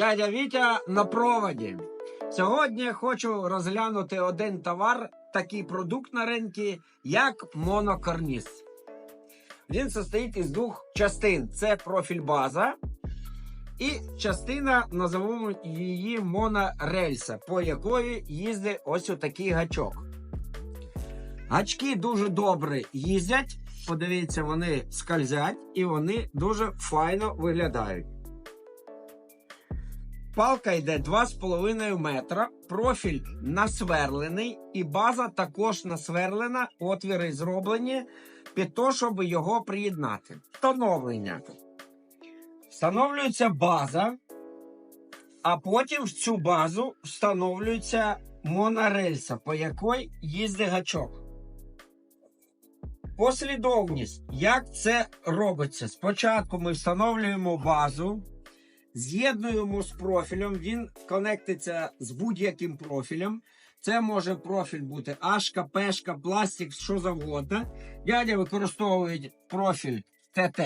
Дядя Вітя на проводі. Сьогодні я хочу розглянути один товар, такий продукт на ринку, як монокарніс. Він состоїть із двох частин: це профіль база і частина, називаємо її монорельса, по якої їздить ось отакий гачок. Гачки дуже добре їздять. Подивіться, вони скользять і вони дуже файно виглядають. Палка йде 2,5 метра, профіль насверлений, і база також насверлена, отвіри зроблені під те, щоб його приєднати. Встановлення. Встановлюється база, а потім в цю базу встановлюється монорельса, по якій їздить гачок. Послідовність, як це робиться? Спочатку ми встановлюємо базу, з'єднуємо з профілем. Він конектиться з будь-яким профілем. Це може профіль бути Ашка, Пешка, пластик, що завгодно. Дядя використовує профіль ТТ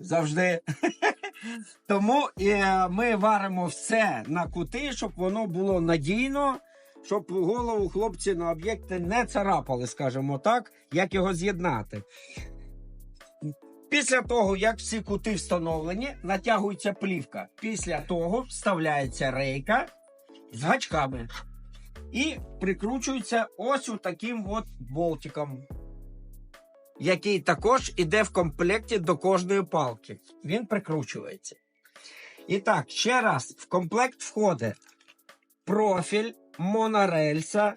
завжди. Тому е, ми варимо все на кути, щоб воно було надійно, щоб голову хлопці на об'єкти не царапали, скажімо так, як його з'єднати. Після того, як всі кути встановлені, натягується плівка. Після того вставляється рейка з гачками і прикручується ось таким от болтиком, який також іде в комплекті до кожної палки. Він прикручується. І так, ще раз, в комплект входить профіль, монорельса,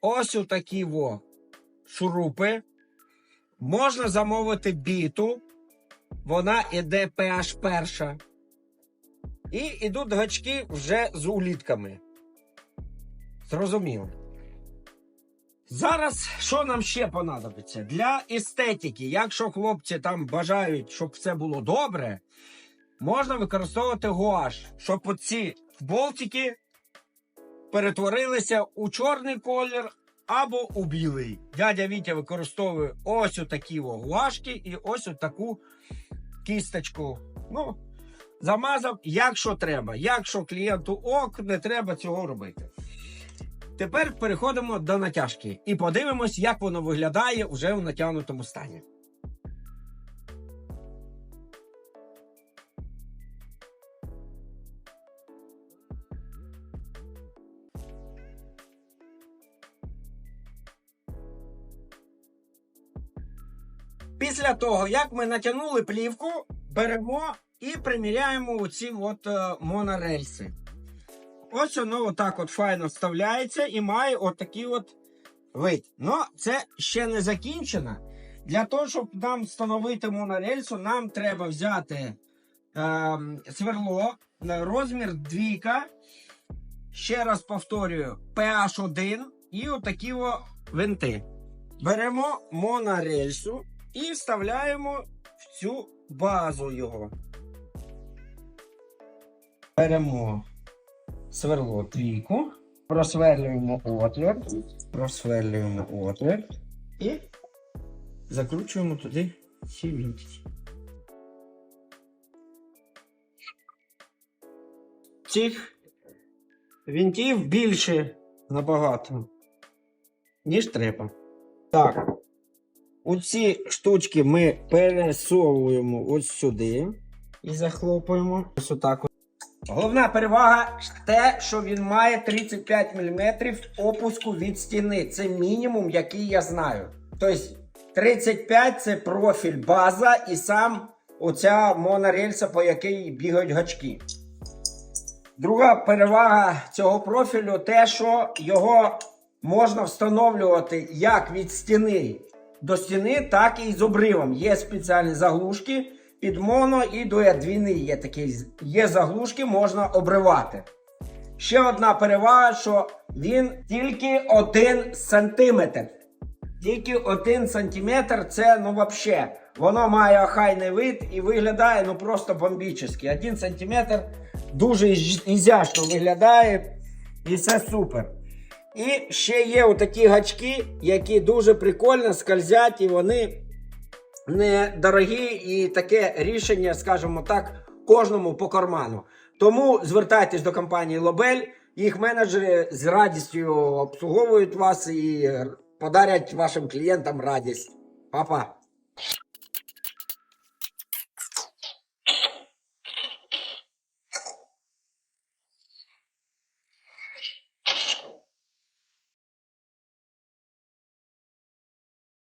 ось такі во шурупи. Можна замовити біту, вона іде PH перша. І йдуть гачки вже з улітками. Зрозуміло. Зараз що нам ще понадобиться? Для естетики, якщо хлопці там бажають, щоб все було добре, можна використовувати гуаш, щоб оці болтики перетворилися у чорний колір або у білий. Дядя Вітя використовує ось такі гуашки і ось таку кісточку. Ну, замазав, якщо треба. Якщо клієнту ок, не треба цього робити. Тепер переходимо до натяжки і подивимось, як воно виглядає вже в натягнутому стані. Після того, як ми натягнули плівку, беремо і приміряємо оці от е, монорельси. Ось воно отак от файно вставляється і має отакий от вид. Ну, це ще не закінчено. Для того, щоб нам встановити монорельсу, нам треба взяти е, сверло розмір двійка. Ще раз повторюю, PH1 і отакі винти. Беремо монорельсу і вставляємо в цю базу його. Беремо сверло трійку, просверлюємо отвір, просверлюємо отвір і закручуємо туди ці вінтики. Цих вінтів більше набагато, ніж треба. Так. Оці штучки ми пересовуємо ось сюди і захлопуємо. Ось отак. Головна перевага те, що він має 35 мм опуску від стіни. Це мінімум, який я знаю. Тобто 35 це профіль база і сам оця монорельса, по якій бігають гачки. Друга перевага цього профілю те, що його можна встановлювати як від стіни до стіни, так і з обривом. Є спеціальні заглушки під моно і дует. Двійни є такі. Є заглушки, можна обривати. Ще одна перевага, що він тільки 1 сантиметр. Тільки 1 сантиметр це ну взагалі. Воно має охайний вид і виглядає ну просто бомбічно. 1 сантиметр дуже із- ізящно виглядає і все супер. І ще є отакі гачки, які дуже прикольно скользять, і вони недорогі. І таке рішення, скажімо так, кожному по карману. Тому звертайтесь до компанії Лобель. Їх менеджери з радістю обслуговують вас і подарять вашим клієнтам радість. Па-па.